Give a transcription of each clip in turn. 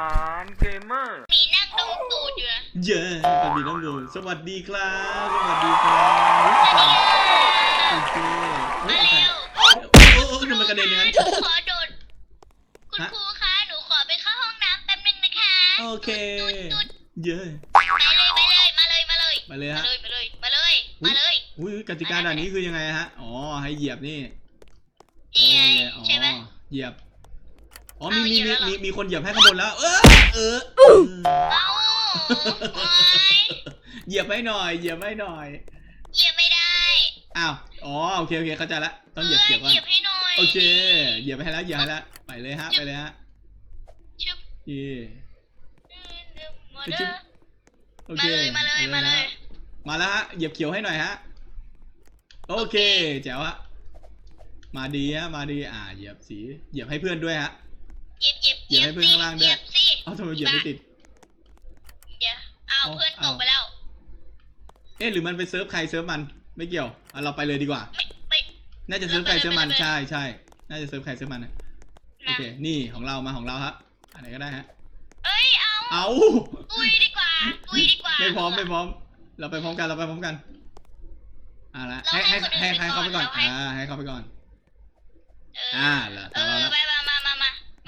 านเกมเมอร์ มีนั่งตรงตูดอยู่นะเย้ปาบีน้องดูสวัสดีครับ สวัสดีครับโอเคเฮ้มายอะไรเร็วโอ้โอ้โอ้ทำไมกระเด็นอย่างนั้น หนูขอโดด คุณฮะ ครูคะ หนูขอไปเข้าห้องน้ำแป๊บนึงนะคะโอเคเย้ไปเลยไปเลย มาเลยมาเลย มาเลยมาฮะ เลยมาเลยมาเลยมาเลยอุ้ยกติกาด่านนี้คือยังไงฮะ อ๋อ ให้เหยียบนี่นี่ไงโอเคใช่ไหมอ๋อเหยียบ อ๋อมีเอามีเหยียบมีแล้วเหรอมีมีคนเหยียบให้ข้างบนแล้วเออเออเออเอ้าโอ๊ยเหยียบให้หน่อย เหยียบให้หน่อย เหยียบไม่ได้อ้าว อ๋อ โอเค โอเค เข้าใจละ ต้องเหยียบเหยียบเหก่อนยียบให้หน่อยโอเค เหยียบให้แล้ว เหยียบให้แล้ว ไปเลยฮะ ไปเลยฮะชึบเย่มาเด้อ โอเคมาเลยมาเลยมาเลย มาแล้วฮะ เหยียบเขียวให้หน่อยฮะ โอเค แจ๋วฮะ มาดีฮะ มาดี อ่า เหยียบสี เหยียบให้เพื่อนด้วยฮะ เหยียบเหยียบเหยียบให้เพื่อนข้างล่างด้วยเหยียบสิเอ้าทำไมเหยียบไม่ติด เดี๋ยวเอาเอาเพื่อนตเอา กไปแล้ว เอ๊ะหรือมันไปเซิร์ฟใครเซิร์ฟมันไม่เกี่ยวอะเราไปเลยดีกว่า ไม่ไม่ น่าจะเซิร์ฟใครเซิร์ฟมันไปเลยไปเลยใช่ใช่น่าจะเซิร์ฟใครเซิร์ฟมันนะโอนะเค นี่ของเรามาของเราฮะอันไหนก็ได้ฮะ เอ้ยเอาเอาตุยดีกว่าตุยดีกว่าไม่พร้อมไม่พร้อม เราไปพร้อมกันเราไปพร้อมกันอ่าละให้ให้ให้ให้เขาไปก่อนอ่าให้เขาไปก่อนเอออ่าเหรอเอตามเราอแล้วไปมา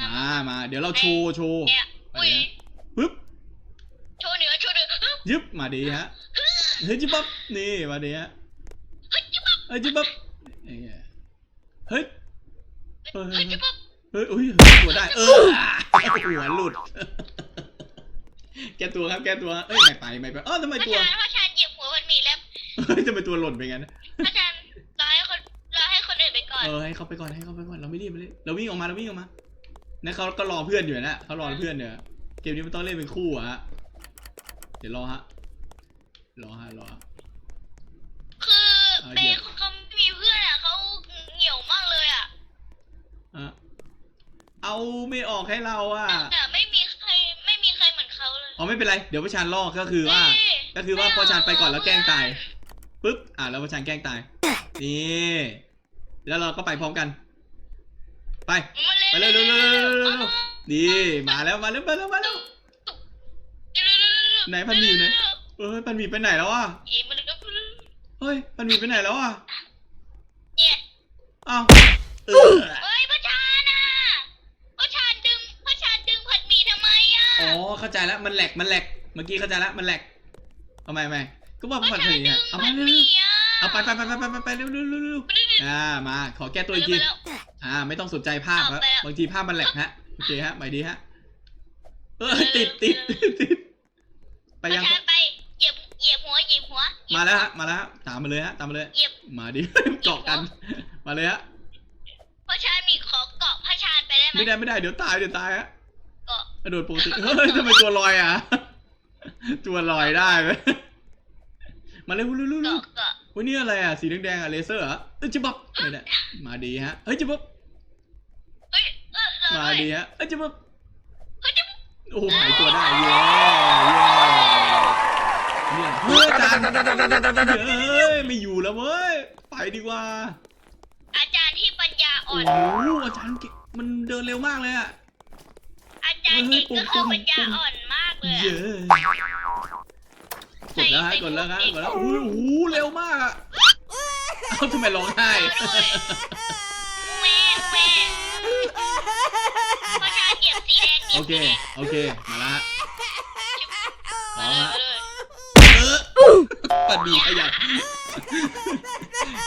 มามามามามามา เดี๋ยวเราโชว์โชว์เนี่ยไปอุ้ยเลยฮะปึ๊บโชว์เหนือโชว์เหนือฮึบยึบมาดีฮะเฮ้ยจิบปั๊บนี่มาดีฮะเฮ้ยจิ๊บปั๊บเฮ้ยจิบปั๊บเอ้ยเฮ้ยเออเฮ้ยจิ๊บปั๊บเฮ้ยอุ้ยตัวได้เออหัวหลุด แก้ตัวครับแก้ตัวเอ้ยไม่ไปไม่ไปเออทำไมพระตัวชานพระชานเหยียบหัวมันหมีแล้วเฮ้ยทำไมตัวหล่นไปงั้นพระชานรอให้คนรอให้คนอื่นไปก่อนเออให้เขาไปก่อนให้เขาไปก่อนเราไม่รีบไม่รีบเราวิ่งออกมาเราวิ่งออกมา นะเขาก็รอเพื่อนอยู่นะเขารอเพื่อนเนี่ยเกมนี้มันต้องเล่นเป็นคู่อะฮะเดี๋ยวรอฮะรอฮะรอฮะคือเอาเบเหยียบย์เขาไม่มีเพื่อนอะเขาเหี่ยวมากเลยอะอะเอาไม่ออกให้เราอะแต่ไม่มีใครไม่มีใครเหมือนเขาเลยอ๋อไม่เป็นไรเดี๋ยวประชานลอกก็คือว่าเอ้ยก็คือว่าไม่พอเอาชานไปก่อนแล้วแกล้งตายเพื่อนปุ๊บอะแล้วประชานแกล้งตายนี่แล้วเราก็ไปพร้อมกัน ไป ไปเร็วเร็วเร็วเร็วเร็วเร็วเร็วดีมาแล้วมาแล้วมาแล้วมาแล้วไหนพันหมีอยู่ไหนเอ้ยปันหมีไปไหนแล้วอะเอ็มมันก็เฮ้ยปันหมีไปไหนแล้วอะเนี่ยอ้าวเออเฮ้ยพระชานอะพระชานดึงพระชานดึงผัดหมี่ทำไมอะอ๋อเข้าใจแล้วมันแหลกมันแหลกเมื่อกี้เข้าใจแล้วมันแหลกเอาใหม่ใหม่ก็ว่าพระผัดชาหนมี่ดึอะงเอาผัไปดเร็วหมี่ๆอะเอาไปไปไปไปไปไปไปเร็วเร็วเร็วเร็วอ่ามาขอแก้ตัวอีกที อ่า ไม่ต้องสนใจภาพครับ บางทีภาพมันแหลกฮะ โอเคฮะไปดีฮะ เออติดติดติดไปพระยังชานไปเหยียบเหยียบหัวเหยียบหัว มาแล้วฮะ มาแล้วฮะ ตามมาเลยฮะ ตามมาเลยเหยียบมาดิ เกาะกัน มาเลยฮะพระชานมีขอเกาะพระชานไปได้ไหมไม่ได้ไม่ได้เดี๋ยวตายเดี๋ยวตายฮะ เกาะกระโดดปกติ เฮ้ยทำไมตัวลอยอะ ตัวลอยได้ไหมมาเลยลุลุลุเกาะเกาะวันนี้อะไรอะสีแดงๆอะเลเซอร์เหรอะเอ้ยจิบับไม่ได้มาดีฮะเฮ้ยจิบับเฮ้ยเออเออมาดีฮะเอ้ยจิบับเฮ้ยจิ๊บโอ้โหหายตัวได้เย้เย้เนี่ยเฮ้ยอาจารย์เฮ้ยไม่อยู่แล้วเว้ยไปดีกว่าอาจารย์ที่ปัญญาอ่โอ้อนโหอาจารย์เก่งมันเดินเร็วมากเลยอะอาจารย์เด็กเฮ้ยก็คือปุ่มๆปัญญาอ่อนมากเลยเย้อะกด แล้วฮะกดแล้วฮะกดแล้วโอ้โหเร็วมากอะเอ้าทำไมร้องไห้แม่แม่พระชานเหยียบสีแดงหยีโอยบเคสีแดงโอเคมาแล้วฮะพร้อมมาฮะเลยเออปัดบีขยับ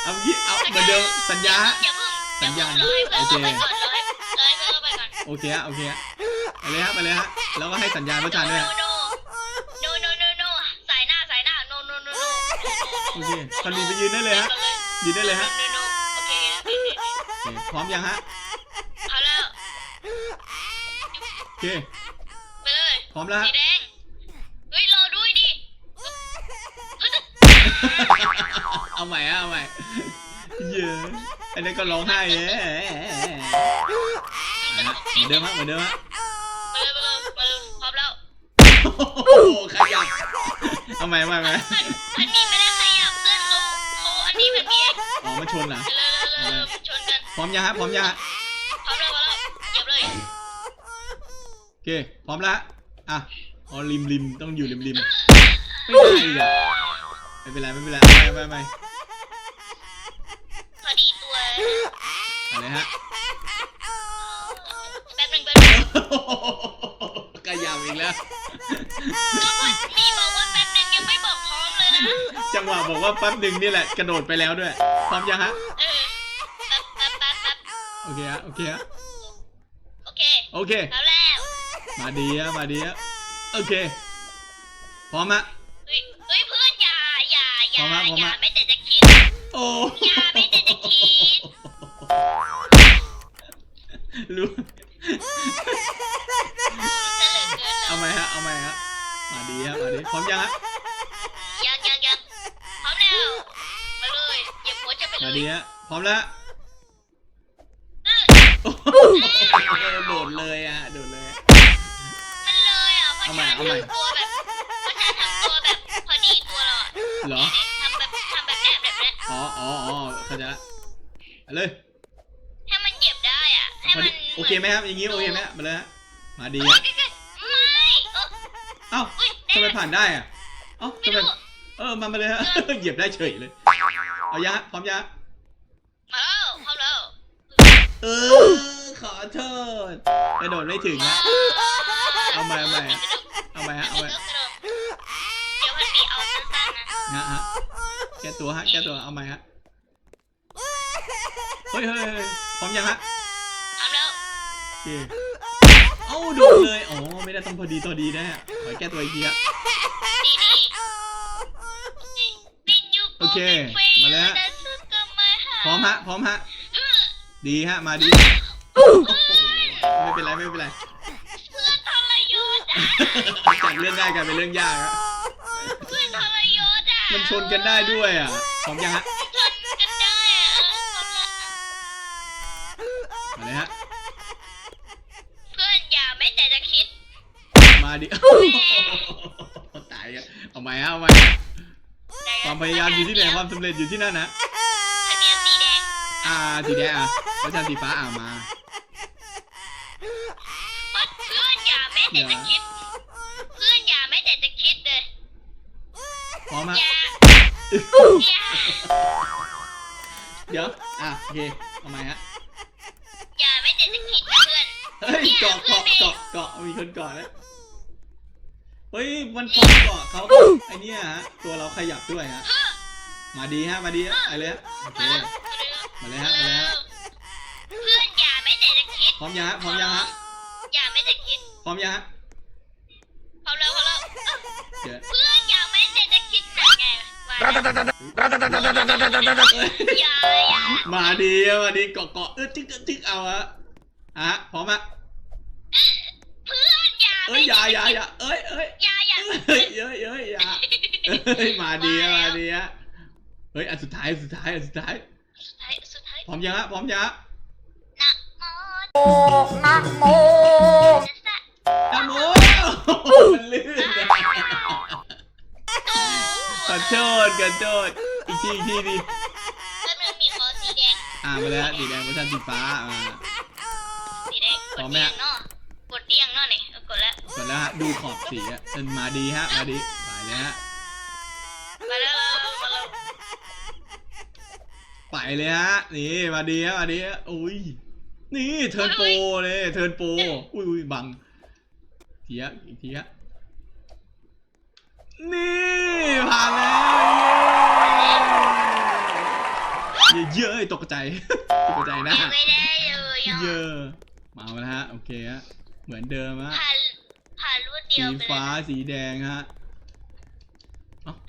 เอางี้เอาเหมือนเดิมสัญญาฮะอย่าเพิ่งสัญญาณอย่เพิ่งโอเคเลยเพื่อนเข้าไปก่อนเลยเลยเพื่อนเข้าไปก่อนโอเคฮะโอเคฮะไปเลยฮะไปเลยฮะแล้วก็ให้สัญญาณประชานด้วย โอเคปัดบีไปยืนได้เลยฮะ ยืนได้เลยฮะโนโนโอเคโอเคพร้อมยังฮะ เอาแล้วโอเค ไปเลยพร้อมแล้วฮะ สีแดงเฮ้ยรอด้วยดิเอาใหม่ฮะเอาใหม่ เย้อันนี้ก็ร้องไห้เย้นะฮะเหมือนเดิมฮะ เหมือนเดิมฮะ ไปเลยไปเลยไปเลยพร้อมแล้วโอ้โหขยับเอาใหม่เอาใหม่เอาใหม่พันพันมีไม่ได้ขยับเพื่อนเขาเขาอันนี้พันมี อ๋อมันชนเหรอเลยเลยเลยชนกันพร้อมยังฮะพร้อมยังฮะพร้อมแล้วพร้อมแล้วเหยียบเลยเคพร้อมแล้วอะอ๋อริมริมต้องอยู่ริมริมไม่ได้อีกอะไม่เป็นไรไม่เป็นไรไม่ไม่ไม่พอดีตัวอะไรฮะแป๊บหนึงแป๊บหนึงกระยำอีกแล้วก็มันมีบอกว่าแป๊บหนึงยังไม่บอกพร้อมเลยนะ จังหวะบอกว่าแป๊บหนึ่งนี่แหละกระโดดไปแล้วด้วย พร้อมยังฮะ เออแป๊บแป๊บแป๊บแป๊บโอเคฮะ โอเคฮะ โอเคโอเค เอาแล้วมาดีฮะมาดีฮะ โอเค พร้อมฮะ เฮ้ยเฮ้ยเพื่อนอย่าอย่าอย่าพร้อมละพร้อมอย่าละไม่แต่จะคิด โอ้อย่าไม่แต่จะคิด รู้จะเหลือเกินเอาไหมฮะ เอาไหมฮะ มาดีฮะ มาดี พร้อมยังฮะ ยังยังยังพร้อมแล้วมาเลย อย่าโพสจะไปเลมายดีฮะพร้อมแล้วเออโอ้โหโดดเลยอะโดดเลยอะ มันเลยอะเพราะเอาใหม่ฉันเอาใหม่ทำตัวแบบเพราะฉันทำตัวแบบพอดีตัวเราอะเหรอ ทำแบบทำแบบแอบแบบเนี้ยอ๋ออ๋ออ๋อเข้าใจละเอาเลยให้มันเหยียบได้อะ ให้พอมัดีนโอเคไหมครับ อย่างงี้โอเคไหมฮะมาเลยฮะ มาดีเฮ้ยฮะใกล้ๆไม่เออเอ้า อุ้ยทำไมได้ผ่านได้อะ เอ้าไม่ทำไมรู้ เออ มามาเลยฮะ เหยียบได้เฉยเลย เอายะพร้อมยะมาแล้วพร้อมแล้วเออขอโทษกระโดดไม่ถึงฮะเอาใหม่เอาใหม่เอาใหม่ฮะเอาใหม่เดี๋ยวมันมีเอาสั้นๆนะฮะฮะแก้ตัวฮะแก้ตัวเอาใหม่ฮะเฮ้ยเฮ้ยเฮ้ยพร้อมยังฮะพร้อมแล้วโอเคเอ้าโดนเลยอ๋อไม่ได้ต้องพอดีตัวดีนะฮะขอแก้ตัวอีกทีฮะ ดีดีปิดยู โอ เค มาแล้ว พร้อมฮะ พร้อมฮะ ดีฮะ มาดีโอ้โหไม่เป็นไร ไม่เป็นไรเพื่อนทรยศอะจากเรื่องง่ายกลายเป็นเรื่องยากฮะเพื่อนทรยศอะมันชนกันได้ด้วยอะพร้อมยังฮะ ชนกันได้อะพร้อมละมาเลยฮะ เพื่อนอย่าไม่แต่จะคิดมาดิตายกันเอาใหม่ฮะเอาใหม่แต่ ความพยายามอยู่ที่ไหนความสำเร็จอยู่ที่นั่นนะคะแนนสีแดงอ่าสีแดงอะเพราะฉะนันสีฟ้าอ่ามาเพื่อนอย่าไม่แต่จะคิดเพื่อนอย่าไม่แต่จะคิดเลยพร้อมฮะอย่าอย่าเดี๋ยวอะโอเคเอาใหม่ฮะอย่าไม่แต่จะคิดนะเพื่อน เฮ้ยเกาะเกาะเกาะเกาะมีคนเกาะแล้ว เฮ้ยมันพอเกาะเขาไอเนี้ยฮะตัวเราขยับด้วยฮะมาดีฮะมาดีฮะไปเลยฮะโอเคมาเลยฮะมาเลยฮะเพื่อนอย่าไม่แต่จะคิดพร้อมยังฮะพร้อมยังฮะอย่าไม่แต่คิดพร้อมยังฮะพร้อมแล้วพร้อมแล้วเดี๋ยวเพื่อนอย่าไม่แต่จะคิดนะไงวะอย่าอย่ามาดีอะมาดีเกาะเกาะเออจิ๊กจิ๊กเอาฮะฮะพร้อมฮะเพื่อนอย่า เอ้ยอย่าอย่าอย่าเอ้ยเอ้ยอย่าอย่าเอ้ยเอ้ยเอ้ยอย่าเอ้ยมาดีอะมาดีอะเฮ้ยอันสุดท้ายอันสุดท้ายอันสุดท้ายสุดท้ายสุดท้ายพร้อมยังฮะพร้อมยังฮะนะโมนะโมตัสสะนะโมมันลื่นอะขอโทษขอโทษอีกทีอีกทีดิแล้วมันมีคอสีแดงอ่ามาเลยฮะสีแดงเวอร์ชันสีฟ้าอ่าสีแดงกพร้อดมไหมเดียฮะงเนาะกดเดียงเนาะนี่เออก ดแล้ว กดแล้วฮะดูขอบสีอะเออมาดีฮะมาดีไปเลยฮะมาแล้วมาแล้วไปเลยฮะนี่มาดีฮะมาดีฮะอุ้ยนี่เทิร์นโปรเลยเทิร์นโปรอุ้ยอุ้ยบังทีฮะอีกทีฮะนี่ผ่านแล้วเย้เย้ยตกใจตกใจนะยังไม่ได้เลยอะเย้มาแล้วฮะโอเคฮะเหมือนเดิมฮะ ผ่านผ่านรวด เดีสียวไปเลยฟ้านะสีแดงฮะ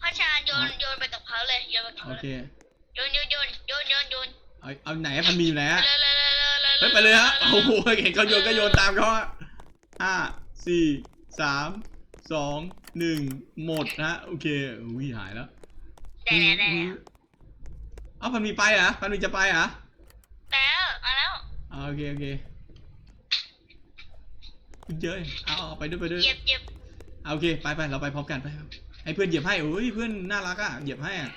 พ่อชาญโยนโยนไปกับเขาเลยโยนไปกับโอเขาเค เลยโยนโยนโยนโยนโยนโยนเอาเอาไหนอะพันมีอยู่ไหนฮะเลยเลยเลยเลยเฮ้ยไปเลยฮะโอ้โหเห็นเขาโยนก็โยนตามเขาฮะห้าสี่สามสองหนึ่งหมดนะฮะโอเคอุ้ยหายแล้วแต่แต่อุ๊ยเอ้าพันมีไปเหรอะพันมีจะไปเหรอะ แล้วมาแล้วอ่าโอเคโอเค เยอะเอาเอาไปด้วยไปด้วย เหยียบเหยียบเอาโอเคไปไปเราไปพร้อมกันไปครับให้เพื่อนเหยียบให้โอ้ยเพื่อนน่ารักอะเหยียบให้อะ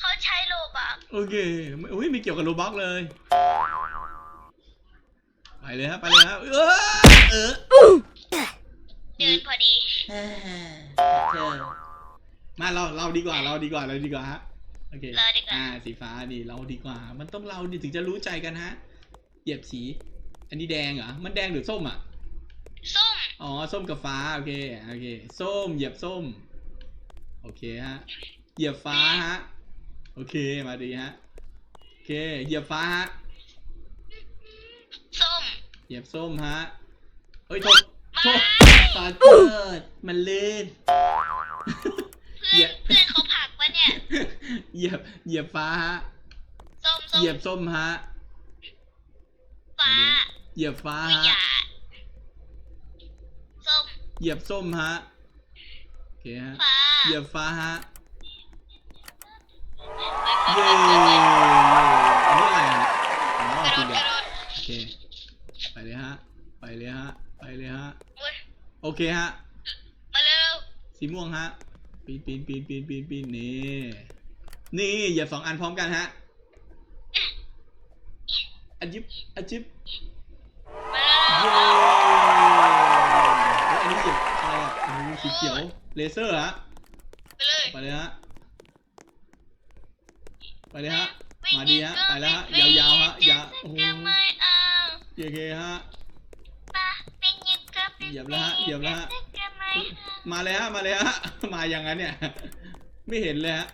เขาใช้โลบักโอเคไม่อุ้ยไม่เกี่ยวกับโรบ็อกเลย ไปเลยฮะไปเลยฮะเออเออเฮ้เธอมาเราเราดีกว่าเราดีกว่าเราดีกว่าฮะโอเคเราดีกว่าอ่าสีฟ้าดีเราดีกว่า มันต้องเราดิถึงจะรู้ใจกันฮะเหยียบสี อันนี้แดงเหรอมันแดงหรือส้มอะส้ม อ๋อ ส้มกับฟ้า โอเค โอเค ส้ม เหยียบส้ม โอเคฮะ เหยียบฟ้าฮะ โอเค มาดีฮะ โอเค เหยียบฟ้าฮะ ส้ม เหยียบส้มฮะเอ้ยโทษโทษขอโทษมันลื่นเพื่อนเพื่อนเขาผลักวะเนี่ย เหยียบ เหยียบฟ้าฮะ ส้มส้เหมยียบส้มฮะ ฟ้า เหยียบฟ้าวิฮะญาส้ม เหยียบส้มฮะ โอเคฮะ ฟ้าเหยียบฟ้าฮะไปเย้ไปไปไปอันนี้อะไรอะอ๋อกระโดสีดเหกลือระงโดดโอเค ไปเลยฮะ ไปเลยฮะ ไปเลยฮะอุ๊ยโอเคฮะ มาเร็วสีม่วงฮะ ปีนปีนปีนปีนปีนปีนนี่ นี่เหยียบสองอันพร้อมกันฮะอาจิบอาจิบมาเร็วเย้เฮ้ย อันนี้เหยียบอะไรอะโอ้โหสีเขียว เลเซอร์ฮะ ไปเลย ไปเลยฮะ ไปเลยฮะวิ่งมาดีฮะวิ่งไปแล้วฮะวิ่งยาวๆฮะวิ่งยาวโอ้โหจะไม่เอาโอเคฮะปะวิ่งยังกับเหยียบแล้วฮะ เหยียบแล้วฮะจะไม่เอามาเลยฮะ มาเลยฮะ มาอย่างนั้นเนี่ย ไม่เห็นเลยฮะ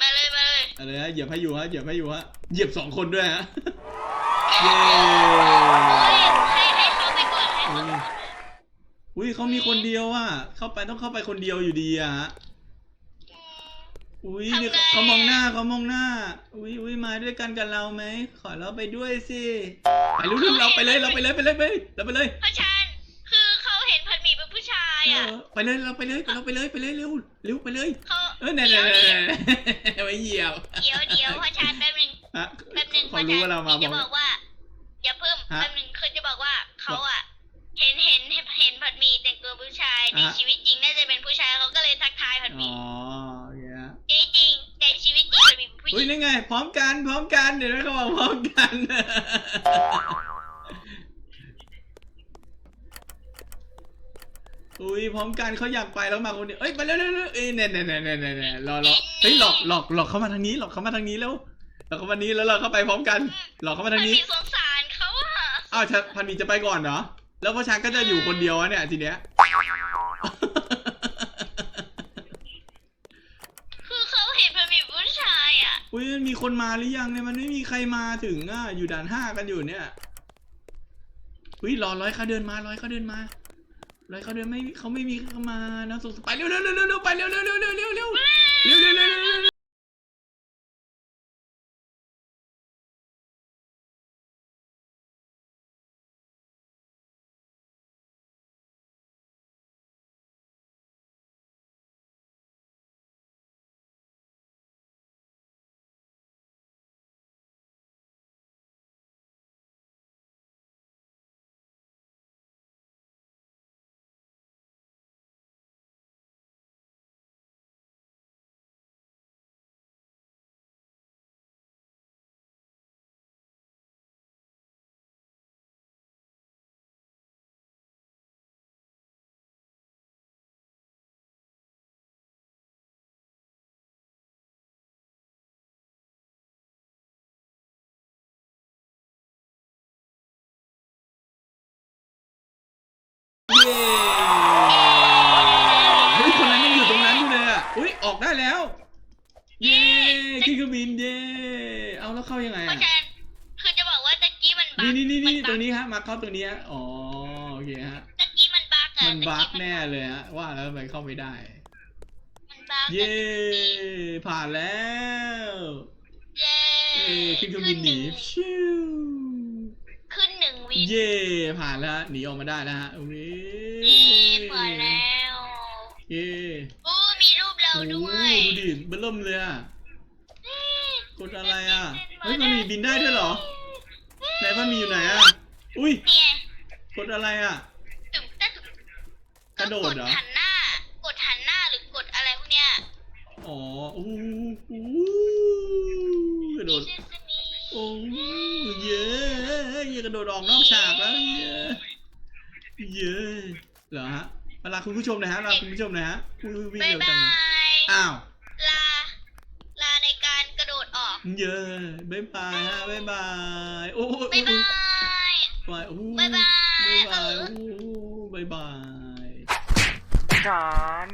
มาเลย มาเลยเอาเลยฮะ เหยียบให้อยู่ฮะ เหยียบให้อยู่ฮะ เหยียบสองคนด้วยฮะ เย้ อุ้ยเขามีคนเดียวอะ เข้าไปต้องเข้าไปคนเดียวอยู่ดีอะฮะอุ้ยนี่เขาเขามองหน้าเขามองหน้า อุ้ยอุ้ยมาด้วยกันกับเราไหม ขอเราไปด้วยสิไปเร็วๆเราไปเลยเราไปเลยไปเลยไปเลยเราไปเลยเพราะฉันคือเขาเห็นพันหมีเป็นผู้ชายเออะอไปเลยเราไปเลยเราไปเลยไปเลยเร็วเร็วไปเลย เขาเออเนี่ยเนี่ยเนี่ยเนี่ยไม่เหยียบเดี๋ยวเดี๋ยวเพราะฉันแป๊บนึง ฮะแป๊บนึงเขารู้ว่าเรามาจะบบออกกว่า อย่าเพิ่มฮะ แป๊บนึงคือจะบอกว่าเขาอะ เห็นเห็นเห็นเห็นผัดหมีแต่งตัวผู้ชายในอะ ชีวิตจริงน่าจะเป็นผู้ชายเขาก็เลยทักทายผัดหอ๋มีอโอเคฮะจริงจริงๆแต่ชีวิตจริงผัดหมีเป็นผู้หอุ้ยญิงนี่ไง พร้อมกัน พร้อมกัน เดี๋ยวนะเขาบอกพร้อมกัน อุ้ยพร้อมกันเขาอยากไปแล้วมาคนเดียวเอ้ยไปเร็วเร็วเร็วเอ้ยเนี่ยเนี่ยเนี่ยเนี่ยเนี่ยเนี่ยรอรอเฮ้ยหลอกหลอกหลอกเขามาทางนี้หลอกเขามาทางนี้แล้วหลอกเขามานี้แล้วเราเข้าไปพร้อมกัน หลอกเขามาผัทาดงหนี้มีสงสารเขาอะอ้าวชะพันมีจะไปก่อนเหรอ แล้วพ่อช้างก็จะอยู่คนเดียวอะเนี่ยทีเนี้ย คือเขาเห็นผัดหมีเป็นผู้ชายอะ อุ้ยมันมีคนมาหรือยังเนี่ยมันไม่มีใครมาถึงอะอยู่ด่านห้ากันอยู่เนี่ยอุ้ยรอร้อยเขาเดินมาร้อยเขาเดินมาร้อยเขาเดินไม่เขาไม่มีเข้ามานะสงสัยไปเร็วเร็วเร็วเร็วเร็วไปเร็วเร็วเร็วเร็วเร็วเร็วเร็วเร็วเร็วเร็ว เร็วเร็วเย้เฮ้ยคนนั้นยังอยู่ตรงนั้นอยู่เลยอะอุ้ยออกได้แล้ว เย้ขึ้นเครื่องบินเย้เอาแล้วเข้ายังไงเพราะอะฉะนั้นคือจะบอกว่าตะกี้มันบั๊นี่กนี่นี่นี่มัตบั๊รกงนี้ฮะมาเข้าตรงนี้ฮะอ๋อโอเคฮะตะกี้มันบั๊กอะมันบั๊กตะแน่เลยฮะว่าแล้วทำไมเข้าไม่ได้ มันบั๊กอะเย้ผ่านแล้วเย้เย้ขึ้นเครื่องบินหนีชิวขึ้นหนึ่งวิน เย้ผ่านแล้วฮะหนีออกมาได้แล้วฮะโอ้ยเย้ผ่านแล้วเย้โอ้มีรูปเราโอ้ด้วยดูดิเบิ่มเลยอะกดอะไรอะเฮ้ยมันมีบินได้ด้วยเหรอไหนมันมีอยู่ไหนอะอุ้ยเนี่ยกดอะไรอะ ตึงตะตึงกระโดดเหรอกหันหน้า กดหันหน้าหรือกดอะไรพวกเนี้ยอ๋ออู้หูกระโดดเซซามิ โอ้เยอะอย่ากระโดดออกนอกฉากแล้วเยอะเยอะเหรอฮะมาลาคุณผู้ชมหนะฮะลาคุณผู้ชมหนะฮะอุ้ยวิ่งบายเร็วจับางอะยอ้าว ลา ลาในการกระโดดออก เยอะบายบายฮะบายบายโอ้ยบายบายบาย โอ้บายบายบายบายเออโอ้บายบายครับ